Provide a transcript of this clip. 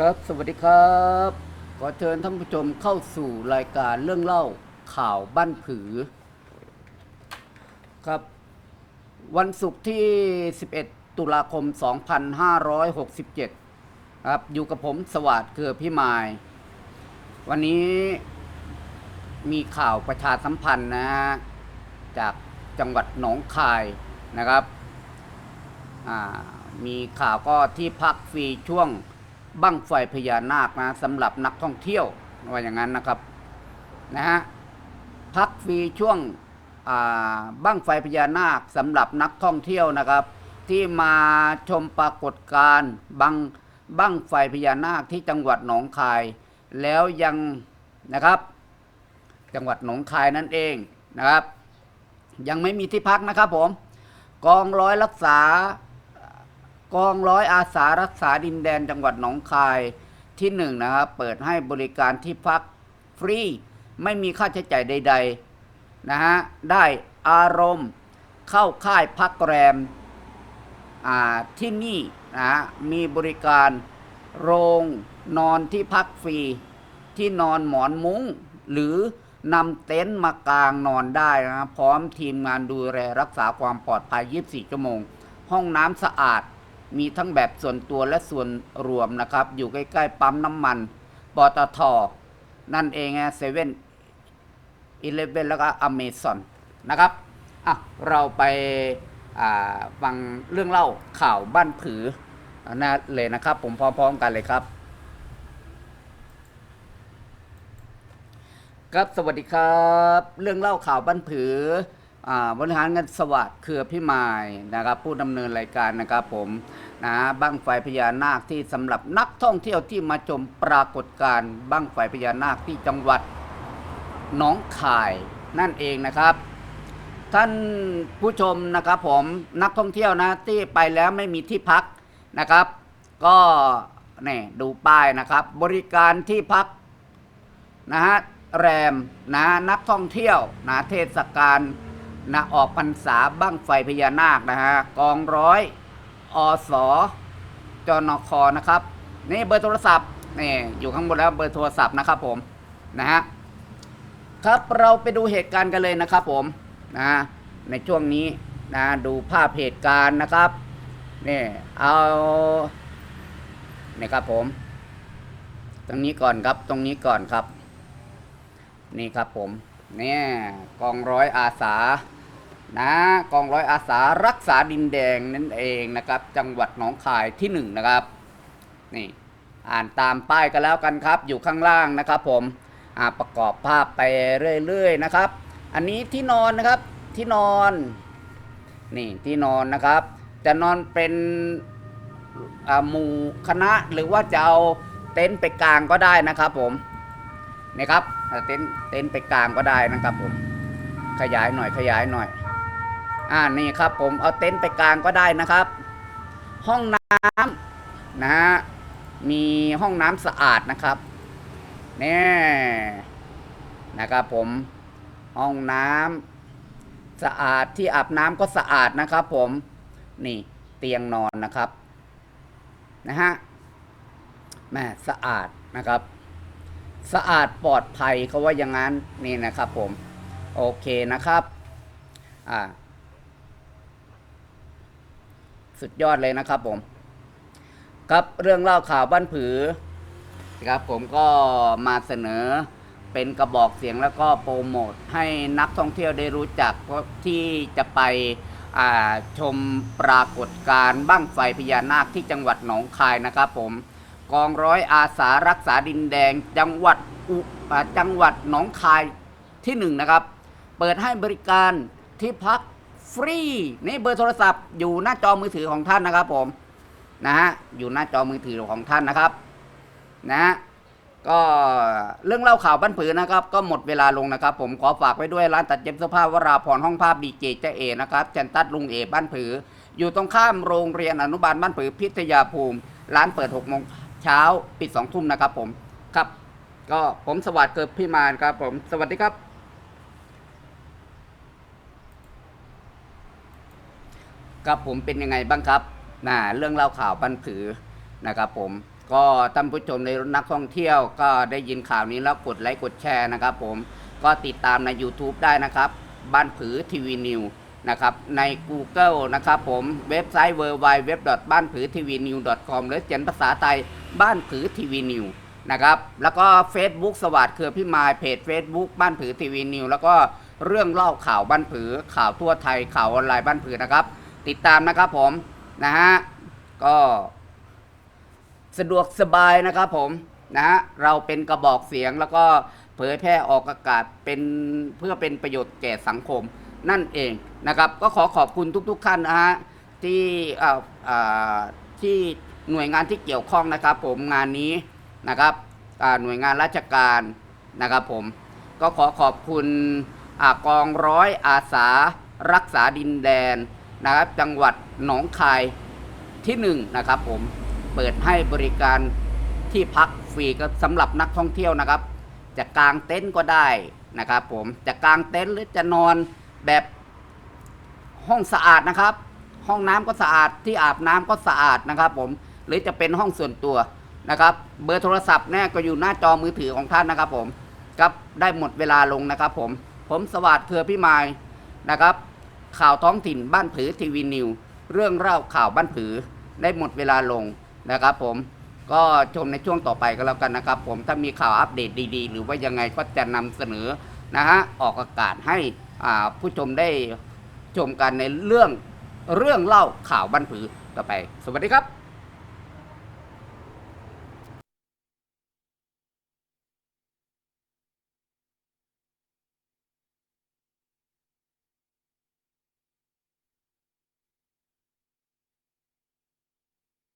ครับ สวัสดีครับ ขอเชิญท่านผู้ชมเข้าสู่รายการเรื่องเล่าข่าวบ้านผือ ครับ วันศุกร์ที่ 11 ตุลาคม 2567 ครับ อยู่กับผมสวัสดิ์เกือพี่มาย วันนี้มีข่าวประชาสัมพันธ์นะฮะ จากจังหวัดหนองคายนะครับ มีข่าวก็ที่พักฟรีช่วง บั้งไฟพญานาคนะสำหรับนักท่องเที่ยวว่าอย่างนั้นนะครับนะฮะพักฟรีช่วงบั้งไฟพญานาคสำหรับนักท่องเที่ยวนะครับ ที่มาชมปรากฏการณ์บังบั้งไฟพญานาคที่จังหวัดหนองคาย แล้วยังนะครับ จังหวัดหนองคายนั่นเองนะครับ ยังไม่มีที่พักนะครับผมกองร้อยรักษา กองร้อยอาสารักษาดินแดนจังหวัดหนองคายที่หนึ่งนะครับเปิดให้บริการที่พักฟรี ไม่มีค่าใช้จ่ายใด ๆ นะฮะ ได้อารมณ์เข้าค่ายพักแรมที่นี่นะฮะมีบริการโรงนอนที่พักฟรี ที่นอนหมอนมุ้ง หรือนำเต็นท์มากางนอนได้นะพร้อมทีมงานดูแลรักษาความปลอดภัย 24 ชั่วโมง ห้องน้ำสะอาด มีทั้งแบบส่วนตัวและส่วนรวมนะครับ อยู่ใกล้ๆ ปั๊มน้ำมันปตทนั่นเองเซเว่นอีเลฟเว่นแล้วก็อเมซอนนะครับ อะ เราไปฟังเรื่องเล่าข่าวบ้านผือนะเลยนะครับ ผมพร้อมๆกันเลยครับครับ สวัสดีครับ เรื่องเล่าข่าวบ้านผือ บริหารเงินสวัสดิ์เครือพิมายนะครับ ผู้ดำเนินรายการนะครับผมนะบั้งไฟพญานาคที่สำหรับนักท่องเที่ยวที่มาชมปรากฏการณ์บั้งไฟพญานาคที่จังหวัดหนองคายนั่นเองนะครับ ท่านผู้ชมนะครับผมนักท่องเที่ยวนะที่ไปแล้วไม่มีที่พักนะครับ ก็นี่ดูป้ายนะครับ บริการที่พักนะฮะแรมนะนักท่องเที่ยวนะเทศกาล นะออกพรรษาบั้งไฟพญานาคนะฮะกองร้อยอสจนคนะครับนี่เบอร์โทรศัพท์นี่อยู่ข้างบนแล้วเบอร์โทรศัพท์นะครับผมนะฮะครับเราไปดูเหตุการณ์กันเลยนะครับผมนะในช่วงนี้นะดูภาพเหตุการณ์นะครับนี่เอานี่ครับผม ตรงนี้ก่อนครับตรงนี้ก่อนครับ นี่ครับผม เนี่ยกองร้อยอาสานะกองร้อยอาสารักษาดินแดงนั่นเองนะครับ จังหวัดหนองคายที่หนึ่งนะครับนี่อ่านตามป้ายกันแล้วกันครับ อยู่ข้างล่างนะครับ ผมอ่าประกอบภาพไปเรื่อยๆนะครับ อันนี้ที่นอนนะครับที่นอนนี่ที่นอนนะครับ จะนอนเป็นอาหมู่คณะหรือว่าจะเอาเต็นท์ไปกลางก็ได้นะครับผมนี่ครับ เต็นเต็นไปกลางก็ได้นะครับผม ขยายหน่อยขยายหน่อย อ่านี่ครับ ผมเอาเต็นไปกลางก็ได้นะครับ ห้องน้ำนะฮะมีห้องน้ำสะอาดนะครับนี่นะครับผมห้องน้ำสะอาดที่อาบน้ำก็สะอาดนะครับผมนี่เตียงนอนนะครับนะฮะแม่สะอาดนะครับ สะอาดปลอดภัยเขาว่าอย่างนั้นนี่นะครับผม โอเคนะครับอ่าสุดยอดเลยนะครับผม ครับเรื่องเล่าข่าวบ้านผือนะครับผมก็มาเสนอเป็นกระบอกเสียงแล้วก็โปรโมทให้นักท่องเที่ยวได้รู้จักที่จะไปชมปรากฏการณ์บั้งไฟพญานาคที่จังหวัดหนองคายนะครับผม กองร้อยอาสารักษาดินแดง จังหวัดอุจังหวัดหนองคายที่หนึ่งนะครับ เปิดให้บริการที่พักฟรีนี่เบอร์โทรศัพท์อยู่หน้าจอมือถือของท่านนะครับผมนะฮะอยู่หน้าจอมือถือของท่านนะครับนะฮะก็เรื่องเล่าข่าวบ้านผือนะครับ ก็หมดเวลาลงนะครับ ผมขอฝากไว้ด้วยร้านตัดเย็บเสื้อผ้าวราพรห้องภาพดีเจเจเอนะครับจันตัดลุงเอบ้านผือ อยู่ตรงข้ามโรงเรียนอนุบาลบ้านผือพิทยาภูมิ ร้านเปิด6โมง เช้าปิด2ทุ่มนะครับผมครับ ก็ผมสวัสดิ์เกิดพิมานครับผมสวัสดีครับ ครับผมเป็นยังไงบ้างครับนะเรื่องเล่าข่าวบันผือนะครับผมก็ท่านผู้ชมในนักท่องเที่ยวก็ได้ยินข่าวนี้แล้วกดไลค์กดแชร์นะครับผมก็ติดตามใน YouTube ได้นะครับ บ้านผือทีวีนิว นะครับใน Google นะครับผมเว็บไซต์ w w w บ้านผือทีวีนิว .com หรือเขียนภาษาไทยบ้านผือทีวีนิวนะครับแล้วก็ Facebook สวัสดิ์เครือพิมายเพจ Facebook บ้านผือทีวีนิว แล้วก็เรื่องเล่าข่าวบ้านผือข่าวทั่วไทยข่าวออนไลน์บ้านผือนะครับ ติดตามนะครับผมนะฮะก็สะดวกสบายนะครับผมนะฮะเราเป็นกระบอกเสียงแล้วก็เผยแพร่ออกอากาศเป็นเพื่อเป็นประโยชน์แก่สังคม นั่นเองนะครับ ก็ขอขอบคุณทุกๆท่านนะฮะที่ที่หน่วยงานที่เกี่ยวข้องนะครับ ผมงานนี้นะครับหน่วยงานราชการนะครับผมก็ขอขอบคุณอกองร้อยอาสารักษาดินแดนนะครับ จังหวัดหนองคายที่หนึ่งนะครับ ผมเปิดให้บริการที่พักฟรีก็สำหรับนักท่องเที่ยวนะครับ จะกางเต็นท์ก็ได้นะครับ ผมจะกางเต็นท์หรือจะนอน แบบห้องสะอาดนะครับ ห้องน้ำก็สะอาดที่อาบน้ำก็สะอาดนะครับ ผมหรือจะเป็นห้องส่วนตัวนะครับ เบอร์โทรศัพท์เนี่ยก็อยู่หน้าจอมือถือของท่านนะครับ ผมครับได้หมดเวลาลงนะครับ ผม ผมสวัสดิ์เครือพิมายนะครับ ข่าวท้องถิ่นบ้านผือทีวีนิวเรื่องเล่าข่าวบ้านผือได้หมดเวลาลงนะครับ ผมก็ชมในช่วงต่อไปก็แล้วกันนะครับ ผมถ้ามีข่าวอัปเดตดี ๆ หรือว่ายังไงก็จะนำเสนอนะฮะออกอากาศให้ ผู้ชมได้ชมกันในเรื่องเรื่องเล่าข่าวบ้านผือต่อไป สวัสดีครับ